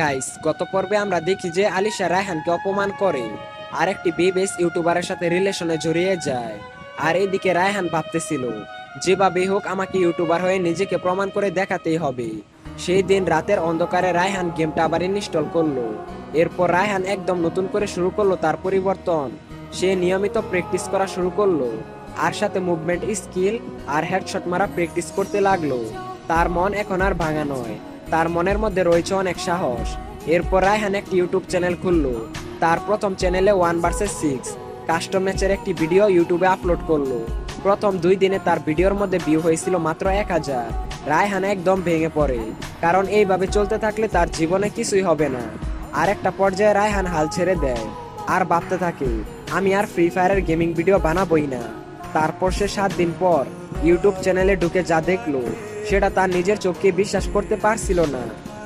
Guys গত পর্বে আমরা দেখি যে আলিশা রায়হানকে অপমান করে। আর একটি বেবেস ইউটিউবারের সাথে রিলেশনে জড়িয়ে যায়। আর এদিকে রায়হান ভাবতেছিল যেভাবে হোক, আমাকে ইউটিউবার হয়ে নিজেকে প্রমাণ করে দেখাতেই হবে। সেই দিন রাতের অন্ধকারে রায়হান গেমটা আবার ইনস্টল করল। এরপর রায়হান একদম নতুন করে শুরু করল তার পরিবর্তন। সে নিয়মিত প্র্যাকটিস করা শুরু করল, আর সাথে মুভমেন্ট স্কিল আর হেডশট মারা প্র্যাকটিস করতে লাগল। তার মন এখন আর ভাঙা নয়। তার মনের মধ্যে রয়েছে অনেক সাহস। এরপর রায়হান একটি ইউটিউব চ্যানেল খুললো। তার প্রথম চ্যানেলে ওয়ান ভার্সেস সিক্স, কাস্টম ম্যাচের একটি ভিডিও ইউটিউবে আপলোড করল। প্রথম দুই দিনে তার ভিডিওর মধ্যে ভিউ হয়েছিল মাত্র এক হাজার। রায়হান একদম ভেঙে পড়ে, কারণ এইভাবে চলতে থাকলে তার জীবনে কিছুই হবে না। আর একটা পর্যায়ে রায়হান হাল ছেড়ে দেয়, আর ভাবতে থাকে, আমি আর ফ্রি ফায়ারের গেমিং ভিডিও বানাবই না। তারপর সে সাত দিন পর ইউটিউব চ্যানেলে ঢুকে যা দেখল। সেটা তার নিজের চোখকে বিশ্বাস করতে পারছিল না।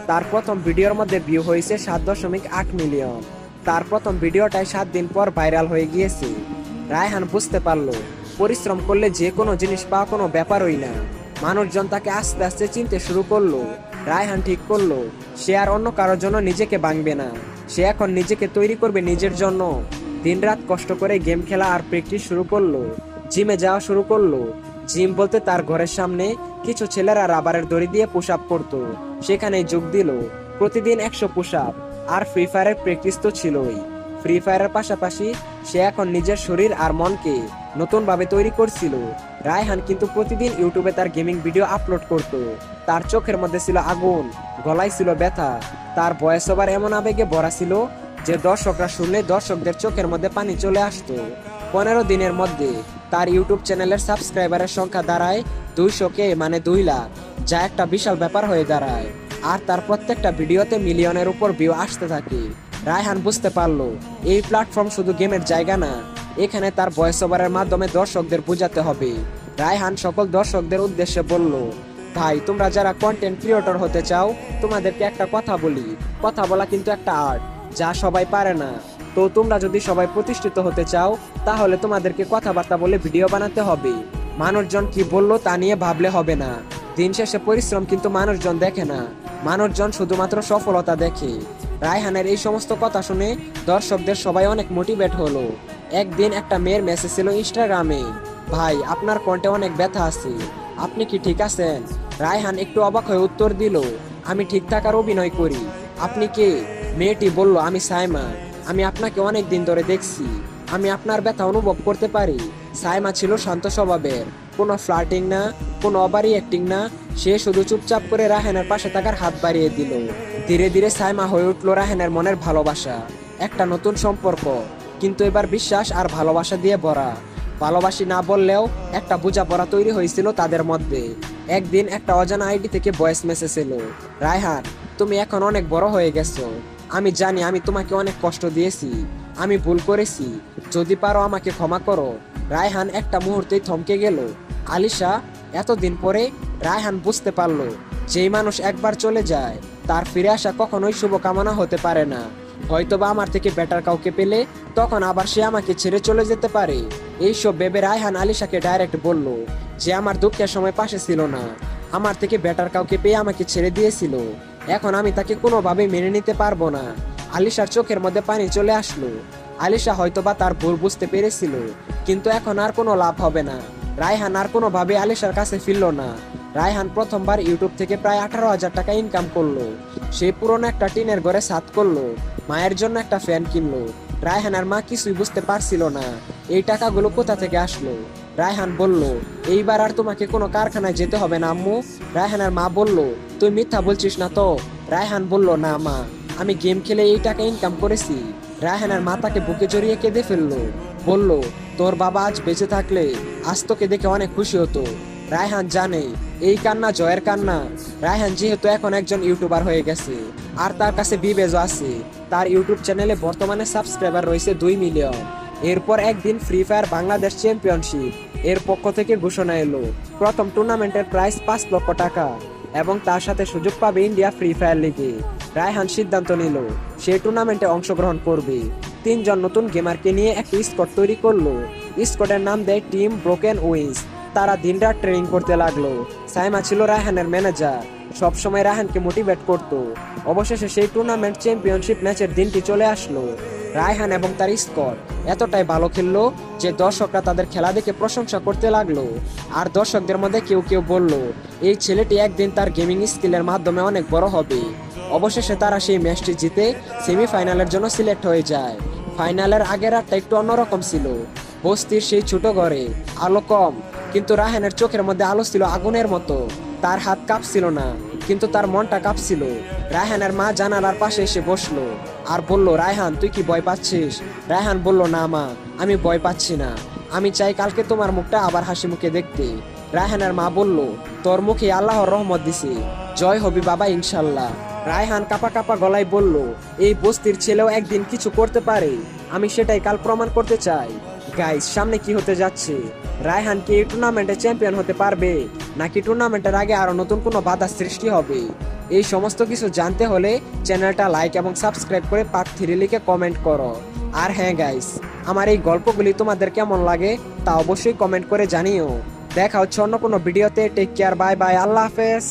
তার প্রথম ভিডিওর মধ্যে ভিউ হয়েছে সাত দশমিক আট মিলিয়ন। তার প্রথম ভিডিওটাই সাত দিন পর ভাইরাল হয়ে গিয়েছে। রায়হান বুঝতে পারল, পরিশ্রম করলে যে কোনো জিনিস পাওয়া কোনো ব্যাপারই না। মানুষজন তাকে আস্তে আস্তে চিনতে শুরু করল। রায়হান ঠিক করল, সে আর অন্য কারোর জন্য নিজেকে ভাঙবে না। সে এখন নিজেকে তৈরি করবে নিজের জন্য। দিনরাত কষ্ট করে গেম খেলা আর প্র্যাকটিস শুরু করল। জিমে যাওয়া শুরু করল। জিম বলতে তার ঘরের সামনে কিছু ছেলেরা রাবারের দড়ি দিয়ে পুশ আপ করতো। সেখানে যোগ দিল। প্রতিদিন একশো পুশ আপ আর ফ্রি ফায়ারের প্র্যাকটিস তো ছিলই। ফ্রি ফায়ারের পাশাপাশি সে এখন নিজের শরীর আর মনকে নতুনভাবে তৈরি করছিল। রায়হান কিন্তু প্রতিদিন ইউটিউবে তার গেমিং ভিডিও আপলোড করত। তার চোখের মধ্যে ছিল আগুন, গলায় ছিল ব্যথা। তার বয়স ওভার এমন আবেগে ভরা ছিল যে দর্শকরা শুনলে দর্শকদের চোখের মধ্যে পানি চলে আসতো। পনেরো দিনের মধ্যে তার ইউটিউব চ্যানেলের সাবস্ক্রাইবারের সংখ্যা দাঁড়ায় দুইশো কে মানে দুই লাখ, যা একটা বিশাল ব্যাপার হয়ে দাঁড়ায়। আর তার প্রত্যেকটা ভিডিওতে মিলিয়নের উপর ভিউ আসতে থাকে। রায়হান বুঝতে পারল, এই প্ল্যাটফর্ম শুধু গেমের জায়গা না, এখানে তার ভয়েস ওভারের মাধ্যমে দর্শকদের বোঝাতে হবে। রায়হান সকল দর্শকদের উদ্দেশ্যে বলল, ভাই, তোমরা যারা কন্টেন্ট ক্রিয়েটর হতে চাও, তোমাদেরকে একটা কথা বলি। কথা বলা কিন্তু একটা আর্ট যা সবাই পারে না। তো তোমরা যদি সবাই প্রতিষ্ঠিত হতে চাও, তাহলে তোমাদেরকে কথাবার্তা বলে ভিডিও বানাতে হবে। মানুষজন কি বলল তা নিয়ে ভাবলে হবে না। দিন শেষে পরিশ্রম কিন্তু মানুষজন দেখে না। মানুষজন শুধুমাত্র সফলতা দেখে। রায়হানের এই সমস্ত কথা শুনে দর্শকদের সবাই অনেক মোটিভেট হলো। একদিন একটা মেয়ের মেসেজ ছিল ইনস্টাগ্রামে ভাই, আপনার কণ্ঠে অনেক ব্যথা আছে। আপনি কি ঠিক আছেন? রায়হান একটু অবাক হয়ে উত্তর দিল, আমি ঠিক থাকার অভিনয় করি। আপনি কে? মেয়েটি বলল, আমি সাইমা। আমি আপনাকে অনেক দিন ধরে দেখছি। আমি আপনার ব্যথা অনুভব করতে পারি। সাইমা ছিল শান্ত স্বভাবের। কোনো ফ্লার্টিং না, কোনো অবারই অ্যাক্টিং না। সে শুধু চুপচাপ করে রাহেনের পাশে থাকার হাত বাড়িয়ে দিল। ধীরে ধীরে সাইমা হয়ে উঠল রাহেনের মনের ভালোবাসা। একটা নতুন সম্পর্ক। কিন্তু এবার বিশ্বাস আর ভালোবাসা দিয়ে ভরা। ভালোবাসি না বললেও একটা বোঝাপড়া তৈরি হয়েছিল তাদের মধ্যে। একদিন একটা অজানা আইডি থেকে ভয়েস মেসেজ এলো। রায়হান, তুমি এখন অনেক বড় হয়ে গেছো। আমি জানি আমি তোমাকে অনেক কষ্ট দিয়েছি, আমি ভুল করেছি। যদি পারো আমাকে ক্ষমা করো। রায়হান একটা মুহূর্তেই থমকে গেল। আলিশা এতদিন পরে রায়হান বুঝতে পারল, যেই মানুষ একবার চলে যায়, তার ফিরে আসা কখনোই শুভকামনা হতে পারে না। হয়তোবা আমার থেকে বেটার কাউকে পেলে, তখন আবার সে আমাকে ছেড়ে চলে যেতে পারে। এইসব ভেবে রায়হান আলিশাকে ডাইরেক্ট বলল যে, আমার দুঃখের সময় পাশে ছিল না। আমার থেকে বেটার কাউকে পেয়ে আমাকে ছেড়ে দিয়েছিল। এখন আমি তাকে কোনোভাবেই মেনে নিতে পারব না। আলিশার চোখের মধ্যে পানি চলে আসলো। আলিশা হয়তোবা তার ভুল বুঝতে পেরেছিল, কিন্তু এখন আর কোনো লাভ হবে না। রায়হান আর কোনোভাবে আলিশার কাছে ফিরল না। রায়হান প্রথমবার ইউটিউব থেকে প্রায় আঠারো হাজার টাকা ইনকাম করল। সে পুরনো একটা টিনের ঘরে সাত করল, মায়ের জন্য একটা ফ্যান কিনলো। রায়হানের মা কিছুই বুঝতে পারছিল না, এই টাকাগুলো কোথা থেকে আসলো? রায়হান বলল, এইবার আর তোমাকে কোনো কারখানায় যেতে হবে না, আম্মু। রায়হানের মা বলল, তুই মিথ্যা বলছিস না তো? রায়হান বলল, না, মা, আমি গেম খেলে এই টাকা ইনকাম করেছি। রায়হানের মা তাকে বুকে জড়িয়ে কেঁদে ফেলল, বলল, তোর বাবা আজ বেঁচে থাকলে আজ তোকে দেখে অনেক খুশি হতো। রায়হান জানে, এই কান্না জয়ের কান্না। রায়হান যেহেতু এখন একজন ইউটিউবার হয়ে গেছে, আর তার কাছে বিবেজও আছে, তার ইউটিউব চ্যানেলে বর্তমানে সাবস্ক্রাইবার রয়েছে দুই মিলিয়ন। এরপর একদিন ফ্রি ফায়ার বাংলাদেশ চ্যাম্পিয়নশিপ এর পক্ষ থেকে ঘোষণা এলো। প্রথম টুর্নামেন্টের প্রাইস পাঁচ লক্ষ টাকা এবং তার সাথে সুযোগ পাবে ইন্ডিয়া ফ্রি ফায়ার লিগে রায়হান সিদ্ধান্ত নিল, সে টুর্নামেন্টে অংশগ্রহণ করবে। তিনজন নতুন গেমারকে নিয়ে একটি স্কট তৈরি করল। স্কটের নাম দেয় টিম ব্রোকেন উইংস তারা দিনরাত ট্রেনিং করতে লাগল। সাইমা ছিল রায়হানের ম্যানেজার সবসময় রায়হানকে মোটিভেট করত। অবশেষে সেই টুর্নামেন্ট চ্যাম্পিয়নশিপ ম্যাচের দিনটি চলে আসলো। রায়হান এবং তার স্কোর এতটাই ভালো খেললো যে দর্শকরা তাদের খেলা দেখে প্রশংসা করতে লাগল। আর দর্শকদের মধ্যে কেউ কেউ বলল, এই ছেলেটি একদিন তার গেমিং স্কিলের মাধ্যমে অনেক বড় হবে। অবশেষে তারা সেই ম্যাচটি জিতে সেমিফাইনালের জন্য সিলেক্ট হয়ে যায়। ফাইনালের আগের রাতটা একটু অন্যরকম ছিল। বস্তির সেই ছোট ঘরে আলো কম, কিন্তু রায়হানের চোখের মধ্যে আলো ছিল আগুনের মতো। তার হাত কাঁপছিল না, কিন্তু তার মনটা কাঁপছিল। রায়হানের মা জানালার পাশে এসে বসল আর বলল, রায়হান, তুই কি ভয় পাচ্ছিস? রায়হান বলল, না মা, আমি ভয় পাচ্ছি না। আমি চাই কালকে তোমার মুখটা আবার হাসি মুখে দেখতে। রায়হানের মা বলল, তোর মুখে আল্লাহর রহমত দিছে। জয় হবি বাবা, ইনশাল্লাহ। রায়হান কাপা কাপা গলায় বলল, এই বস্তির ছেলেও একদিন কিছু করতে পারে। আমি সেটাই কাল প্রমাণ করতে চাই। গাইস, সামনে কি হতে যাচ্ছে? রায়হান কি এই টুর্নামেন্টে চ্যাম্পিয়ন হতে পারবে? নাকি টুর্নামেন্টের আগে আরও নতুন কোনো বাধা সৃষ্টি হবে? এই সমস্ত কিছু জানতে হলে চ্যানেলটা লাইক এবং সাবস্ক্রাইব করে পার্ট থ্রি লিখে কমেন্ট করো। আর হ্যাঁ গাইস আমার এই গল্পগুলি তোমাদের কেমন লাগে তা অবশ্যই কমেন্ট করে জানিও। দেখা হচ্ছে অন্য কোনো ভিডিওতে টেক কেয়ার বাই বাই আল্লাহ হাফেজ।